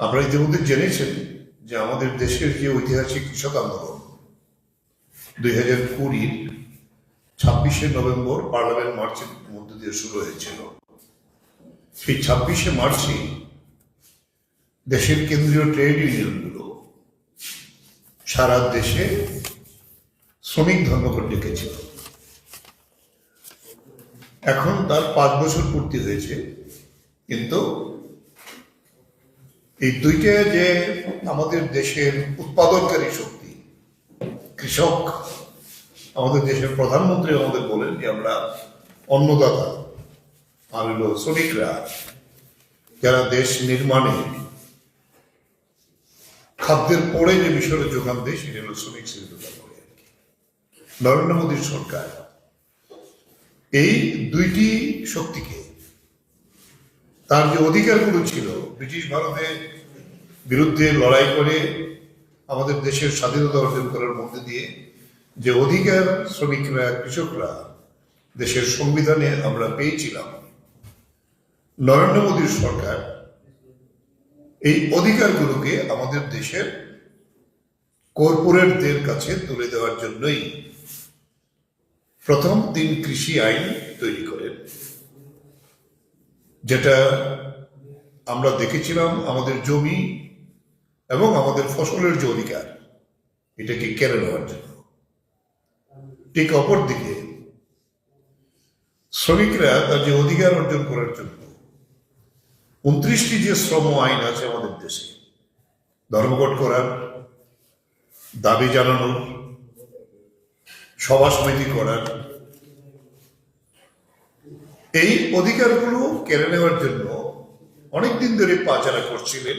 আপনারা ইতিমধ্যে জেনেছেন যে আমাদের দেশের যে ঐতিহাসিক কৃষক আন্দোলন দুই হাজার কুড়ির ছাব্বিশে নভেম্বর পার্লামেন্ট মার্চের মধ্য দিয়ে শুরু হয়েছিল। সেই ছাব্বিশে মার্চে দেশের কেন্দ্রীয় ট্রেড ইউনিয়নগুলো সারা দেশে শ্রমিক ধর্মঘট ডেকেছিল। এখন তার পাঁচ বছর পূর্তি হয়েছে, কিন্তু এই দুইটা যে আমাদের দেশের উৎপাদনকারী শক্তি, কৃষক, আমাদের দেশের প্রধানমন্ত্রী আমাদের বলেন যে আমরা অন্নদাতা আর হলো শ্রমিকরা, যারা দেশ নির্মাণে খাদ্যের পরে যে বিষয়টা যোগান দেয়, সেটা হলো শ্রমিক শ্রেণীরা করে। নরেন্দ্র মোদীর সরকার এই দুইটি শক্তিকে তার যে অধিকারগুলো ছিল, ব্রিটিশ ভারতের বিরুদ্ধে লড়াই করে আমাদের দেশের স্বাধীনতা অর্জন করার মধ্যে দিয়ে যে অধিকার শ্রমিকরা, কৃষকরা দেশের সংবিধানে আমরা পেয়েছিলাম, নরেন্দ্র মোদীর সরকার এই অধিকারগুলোকে আমাদের দেশের কর্পোরেটদের কাছে তুলে দেওয়ার জন্যই প্রথম তিন কৃষি আইন তৈরি করেন যেটা আমরা দেখেছিলাম আমাদের জমি এবং আমাদের ফসলের যে অধিকার, এটাকে কেড়ে নেওয়ার জন্য। ঠিক অপরদিকে, শ্রমিকরা তার যে অধিকার অর্জন করার জন্য উনত্রিশটি যে শ্রম আইন আছে আমাদের দেশে, ধর্মঘট করার দাবি জানানোর সভা সমিতি করার এই অধিকারগুলো কেড়ে নেওয়ার জন্য অনেকদিন ধরে পাচারা করছিলেন।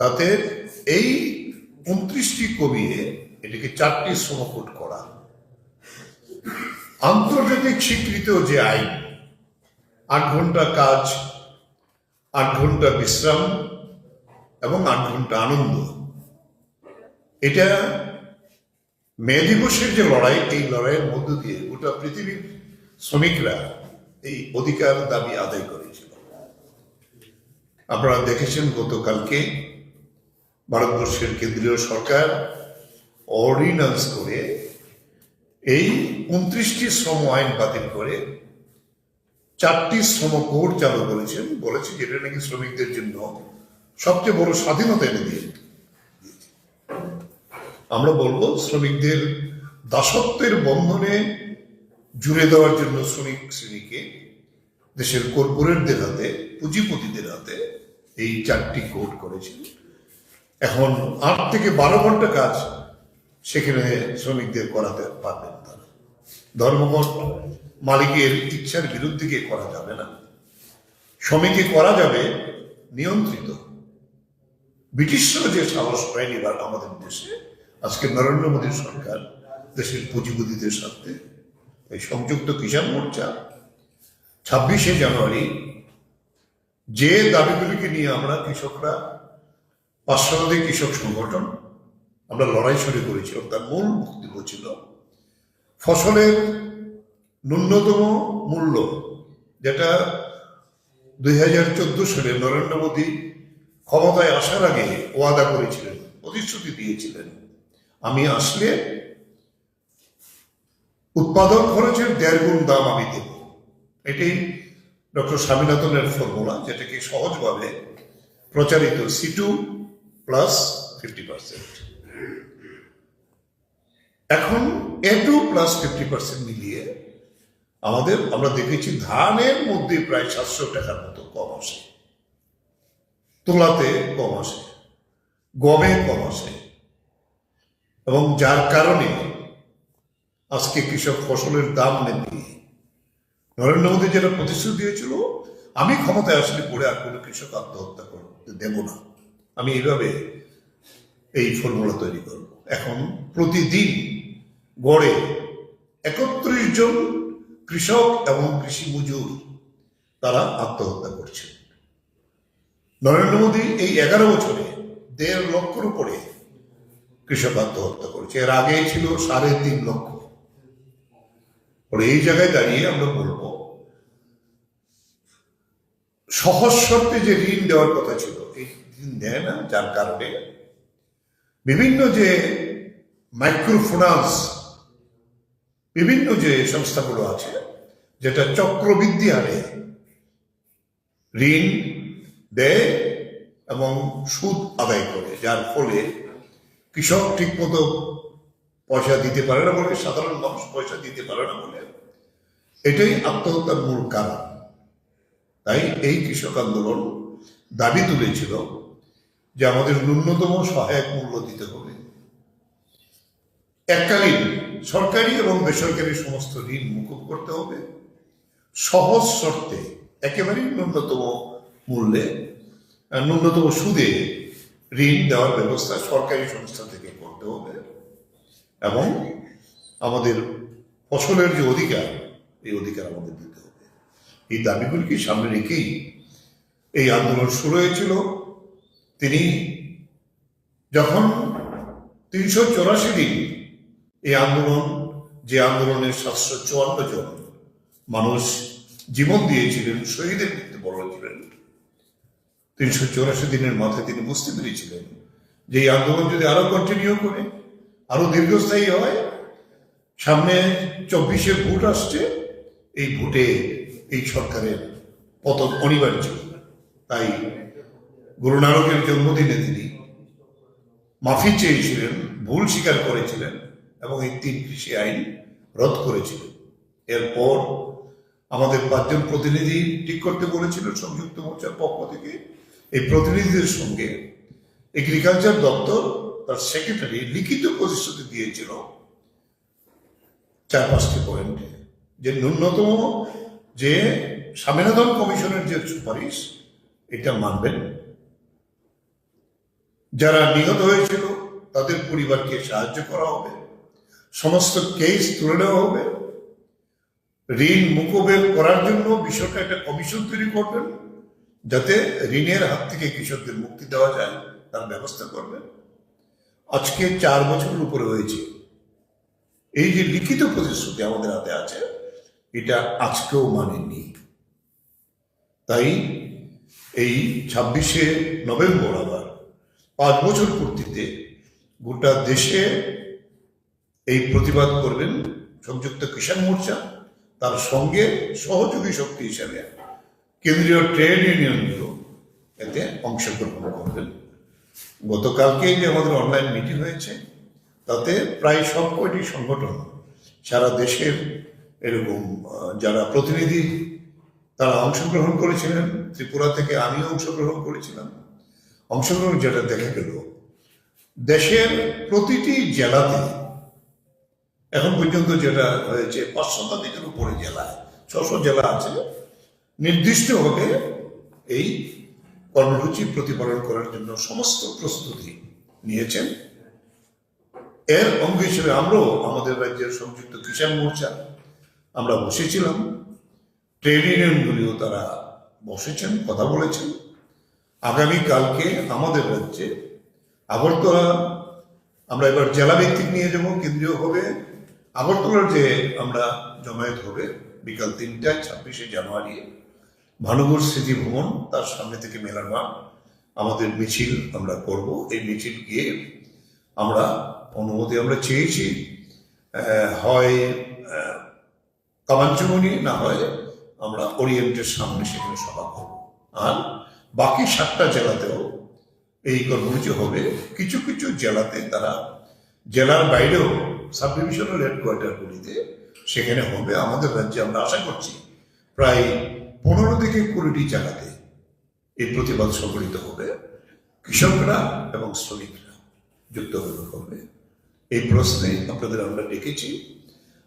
তাতে এই উনত্রিশটি কমিয়ে এটাকে চারটি শ্রমকোট করা। আন্তর্জাতিক স্বীকৃত যে আইন, আট ঘণ্টা কাজ, আট ঘণ্টা বিশ্রাম এবং আট ঘণ্টা আনন্দ। এটা মে দিবসের যে লড়াই, এই লড়াইয়ের মধ্য দিয়ে গোটা পৃথিবীর শ্রমিকরা এই অধিকার দাবি আদায় করেছিল। আপনারা দেখেছেন গতকালকে ভারতবর্ষের কেন্দ্রীয় সরকার অর্ডিন্যান্স করে এই উনত্রিশটি শ্রম আইন বাতিল করে চারটি শ্রম কোড চালু করেছেন। বলেছে যেটা নাকি শ্রমিকদের জন্য সবচেয়ে বড় স্বাধীনতা এনে দিয়ে আমরা বলব শ্রমিকদের দাসত্বের বন্ধনে জুড়ে দেওয়ার জন্য শ্রমিক শ্রেণীকে দেশের কর্পোরেটদের হাতে, পুঁজিপতিদের হাতে এই চারটি কোড করেছেন। এখন আট থেকে বারো ঘণ্টা কাজ সেখানে শ্রমিকদের করাতে পারবেন তারা। ধর্মঘট মালিকের ইচ্ছার বিরুদ্ধে গিয়ে করা যাবে না। শ্রমিকে করা যাবে নিয়ন্ত্রিত। ব্রিটিশরা যে সাহস পায়নি আমাদের দেশে, আজকে নরেন্দ্র মোদীর সরকার দেশের পুঁজিপতিদের সাথে এই সংযুক্ত কিষাণ মোর্চা, ছাব্বিশে জানুয়ারি, যে দাবিগুলিকে নিয়ে আমরা কৃষকরা পাঁচশতাধিক কৃষক সংগঠন আমরা লড়াই শুরু করেছিলাম তার মূল বক্তব্য ছিল, ফসলের ন্যূনতম মূল্য যেটা দুই হাজার চোদ্দ সালে নরেন্দ্র মোদী ক্ষমতায় আসার আগে ওয়াদা করেছিলেন, প্রতিশ্রুতি দিয়েছিলেন, আমি আসলে উৎপাদন খরচের দেড় গুণ দাম আমি দেব। এটি ডক্টর স্বামীনাথনের ফর্মুলা, যেটাকে সহজভাবে প্রচারিত C two plus fifty percent এখন A two plus fifty percent মিলিয়ে আমাদের, আমরা দেখেছি ধানের মধ্যে প্রায় সাতশো টাকার মতো কম আসে। তোলাতে কম আসে, গমে কম আসে। এবং যার কারণে আজকে কৃষক ফসলের দাম নেবে নরেন্দ্র মোদী যেটা প্রতিশ্রুতি দিয়েছিল, আমি ক্ষমতায় আসলে পরে আর কোনো কৃষক আত্মহত্যা করতে দেব না। আমি এইভাবে এই ফর্মুলা তৈরি করব। এখন প্রতিদিন গড়ে একত্রিশ জন কৃষক এবং কৃষি মজুর তারা আত্মহত্যা করছে নরেন্দ্র মোদী এই এগারো বছরে দেড় লক্ষর উপরে কৃষক আত্মহত্যা করেছে। এর আগে ছিল সাড়ে তিন লক্ষ ফলে এই জায়গায় দাঁড়িয়ে আমরা বলব, সহজ শর্তে যে ঋণ দেওয়ার কথা ছিল, এই ঋণ দেয় না, যার কারণে বিভিন্ন যে মাইক্রো ফিনান্স বিভিন্ন যে সংস্থাগুলো আছে, যেটা চক্রবৃদ্ধি হারে ঋণ দেয় এবং সুদ আদায় করে, যার ফলে কৃষক ঠিকমতো পয়সা দিতে পারে না বলে, সাধারণ মানুষ পয়সা দিতে পারে না বলে। এটাই আত্মহত্যার মূল কারণ। তাই এই কৃষক আন্দোলন দাবি তুলেছিল যে আমাদের ন্যূনতম সহায়ক মূল্য দিতে হবে। এককালীন সরকারি এবং বেসরকারি সমস্ত ঋণ মুকুব করতে হবে। সহজ শর্তে একেবারেই ন্যূনতম মূল্যে, ন্যূনতম সুদে ঋণ দেওয়ার ব্যবস্থা সরকারি সংস্থা থেকে করতে হবে। এবং আমাদের ফসলের যে অধিকার, এই অধিকার আমাদের দিতে হবে। এই দাবিগুলিকে সামনে রেখেই এই আন্দোলন শুরু হয়েছিল। তিনি যখন তিনশো চৌরাশি দিন এই আন্দোলন, যে আন্দোলনের সাতশো চুয়ান্ন জন মানুষ জীবন দিয়েছিলেন, শহীদের মৃত্যুবরণ ছিলেন তিনশো চৌরাশি দিনের মাথায় তিনি বুঝতে পেরেছিলেন যে এই আন্দোলন যদি আরও কন্টিনিউ করে আরও দীর্ঘস্থায়ী হয়। সামনে চব্বিশে ভোট আসছে। এই ভোটে এই সরকারের পতন অনিবার্য। তাই গুরু নানকের জন্মদিনে তিনি মাফি চেয়েছিলেন, ভুল স্বীকার করেছিলেন এবং এই তিন কৃষি আইন রদ করেছিলেন। এরপর আমাদের পাঁচজন প্রতিনিধি ঠিক করতে বলেছিল সংযুক্ত মোর্চার পক্ষ থেকে। এই প্রতিনিধিদের সঙ্গে এগ্রিকালচার দপ্তর তার সেক্রেটারি লিখিত প্রতিশ্রুতি দিয়েছিল চার পাঁচটি পয়েন্টে যে ন্যূনতম যে স্বামীনাথন কমিশনের যে সুপারিশ, এটা মানবেন। যারা নিহত হয়েছিল, তাদের পরিবারকে সাহায্য করা হবে। সমস্ত কেস তুলে নেওয়া হবে। ঋণ মুকুবের করার জন্য বিষয়টা একটা কমিশন তৈরি করবেন, যাতে ঋণের হাত থেকে কৃষকদের মুক্তি দেওয়া যায়, তার ব্যবস্থা করবেন। আজকে চার বছরের উপরে হয়েছে। এই যে লিখিত প্রতিশ্রুতি আমাদের হাতে আছে, এটা আজকেও মানেনি তাই এই ছাব্বিশে নভেম্বর আবার পাঁচ বছর পূর্তিতে গোটা দেশে এই প্রতিবাদ করবেন সংযুক্ত কিষাণ মোর্চা, তার সঙ্গে সহযোগী শক্তি হিসাবে কেন্দ্রীয় ট্রেড ইউনিয়নগুলো এতে অংশগ্রহণ করবেন। গতকালকে যে আমাদের অনলাইন মিটিং হয়েছে, তাতে প্রায় সব কয়টি সংগঠন, সারা দেশের এরকম যারা প্রতিনিধি, তারা অংশগ্রহণ করেছিলেন। ত্রিপুরা থেকে আমিও অংশগ্রহণ করেছিলাম। অংশগ্রহণ যেটা দেখা গেল, দেশের প্রতিটি জেলাতে এখন পর্যন্ত যেটা হয়েছে, পাঁচ শতাধিকের উপরে জেলায় ছশো জেলা আছে। নির্দিষ্টভাবে এই কর্মসূচি প্রতিপালন করার জন্য সমস্ত প্রস্তুতি নিয়েছেন। এর অঙ্গ হিসেবে আমরাও আমাদের রাজ্যের সংযুক্ত কিষাণ মোর্চা, আমরা বসেছিলাম। ট্রেড ইউনিয়নগুলিও তারা বসেছেন, কথা বলেছেন। আগামী কালকে আমাদের রাজ্যে আগরতলা, আমরা এবার জেলা ভিত্তিক নিয়ে যাব, কেন্দ্রীয় হবে। আগরতলার যে আমরা জমায়েত হবে বিকাল তিনটায় ছাব্বিশে জানুয়ারি। ভানুপুর স্মৃতি ভবন, তার সামনে থেকে মেলার মাঠ। আমাদের মিছিল আমরা করব। এই মিছিল গিয়ে আমরা অনুমতি আমরা চেয়েছি হয় কামাঞ্চমণি না হয় আমরা ওরিয়েন্টের সামনে সেখানে সভা করব। আর বাকি সাতটা জেলাতেও এই কর্মসূচি হবে। কিছু কিছু জেলাতে তারা, জেলার বাইরেও সাব ডিভিশনাল হেডকোয়ার্টারগুলিতে সেখানে হবে। আমাদের রাজ্যে আমরা আশা করছি প্রায় পনেরো থেকে কুড়িটি জায়গাতে এই প্রতিবাদ সংগঠিত হবে। কৃষকরা এবং শ্রমিকরা যুক্তভাবে হবে। এই প্রশ্নে আপনাদের আমরা ডেকেছি।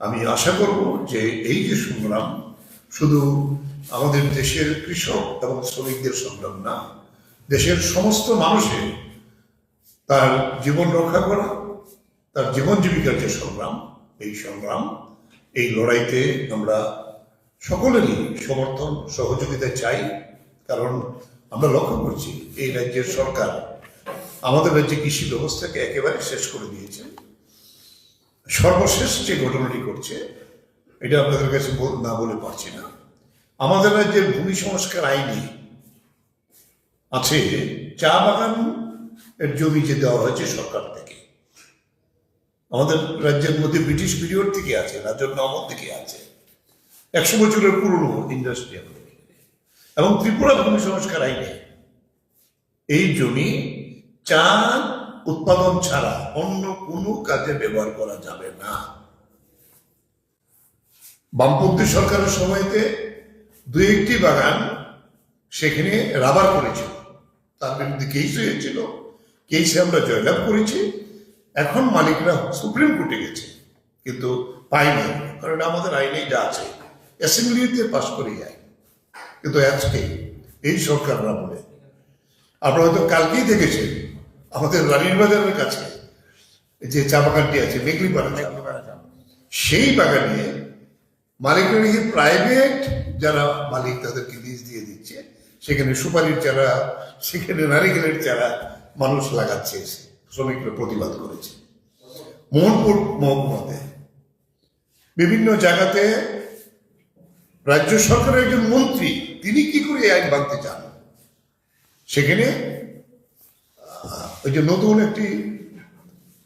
আমি আশা করব যে এই যে সংগ্রাম শুধু আমাদের দেশের কৃষক এবং শ্রমিকদের সংগ্রাম না, দেশের সমস্ত মানুষের তার জীবন রক্ষা করা, তার জীবন জীবিকার যে সংগ্রাম, এই সংগ্রাম, এই লড়াইতে আমরা সকলেরই সমর্থন, সহযোগিতা চাই, কারণ আমরা লক্ষ্য করছি এই রাজ্যের সরকার আমাদের রাজ্যে কৃষি ব্যবস্থাকে একেবারে শেষ করে দিয়েছে। সর্বশেষ যে ঘটনাটি করছে এটা আপনাদের কাছে না বলে পারছি না। আমাদের রাজ্যের ভূমি সংস্কার আইনে আছে চা বাগান এর জমি যে দেওয়া হয়েছে সরকার থেকে। আমাদের রাজ্যের মধ্যে ব্রিটিশ পিরিয়ড থেকে আছে রাজ্যের আমল থেকে আছে। একশো বছরের পুরনো ইন্ডাস্ট্রি আমাদের এবং ত্রিপুরা ভূমি সংস্কার আইনে। এই জমি চা উৎপাদন ছাড়া অন্য কোনো কাজে ব্যবহার করা যাবে না। বামপন্থী সরকারের সময়তে দু একটি বাগান সেখানে রাবার করেছিল। তার বিরুদ্ধে কেস হয়েছিল। কেসে আমরা জয়লাভ করেছি। এখন মালিকরা সুপ্রিম কোর্টে গেছে। কিন্তু পাইনি কারণ আমাদের আইনে যা আছে অ্যাসেম্বলিতে পাশ করে যায় কিন্তু আজকে এই সরকাররা বলে। আপনারা হয়তো কালকেই দেখেছেন আমাদের রানীর বাজারের কাছে যে চা বাগানটি আছে বাগান। সেই বাগানে মালিকরা নাকি প্রাইভেট যারা মালিক তাদেরকে লিজ দিয়ে দিচ্ছে সেখানে সুপারির চারা সেখানে নারিকেলের চারা মানুষ লাগাচ্ছে শ্রমিকরা প্রতিবাদ করেছে। মোহনপুর মহকুমাতে বিভিন্ন জায়গাতে রাজ্য সরকারের একজন মন্ত্রী, তিনি কি করে এই আইন ভাঙতে চান? সেখানে ওই যে নতুন একটি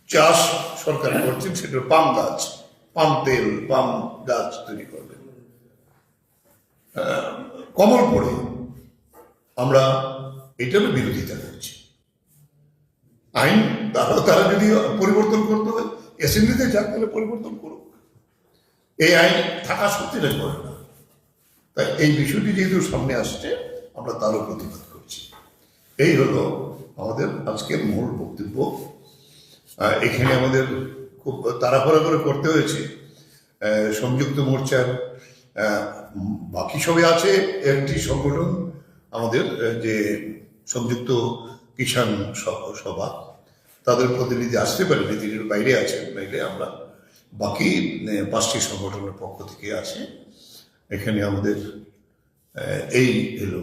চাষ সরকার করছেন, সেটা পাম গাছ, পাম তেল, পাম গাছ তৈরি করবেন। কমল পড়ে। আমরা এটারও বিরোধিতা করছি। আইন, তারা তারা যদি পরিবর্তন করতে হয়, অ্যাসেম্বলিতে যাক, তাহলে পরিবর্তন করুক। এই আইন থাকা সত্যিটা করে না। তাই এই বিষয়টি যেহেতু সামনে আসছে, আমরা তারও প্রতিবাদ করছি। এই হলো আমাদের আজকের মূল বক্তব্য। এখানে আমাদের খুব তাড়াহুড়া করে করতে হয়েছে। সংযুক্ত মোর্চার বাকি সবে আছে, একটি সংগঠন আমাদের যে সংযুক্ত কিষাণ সভা। তাদের প্রতিনিধি আসতে পারেনি, তিনি বাইরে আছেন, বাইরে আমরা বাকি পাঁচটি সংগঠনের পক্ষ থেকে আছে। এখানে আমাদের এই এলো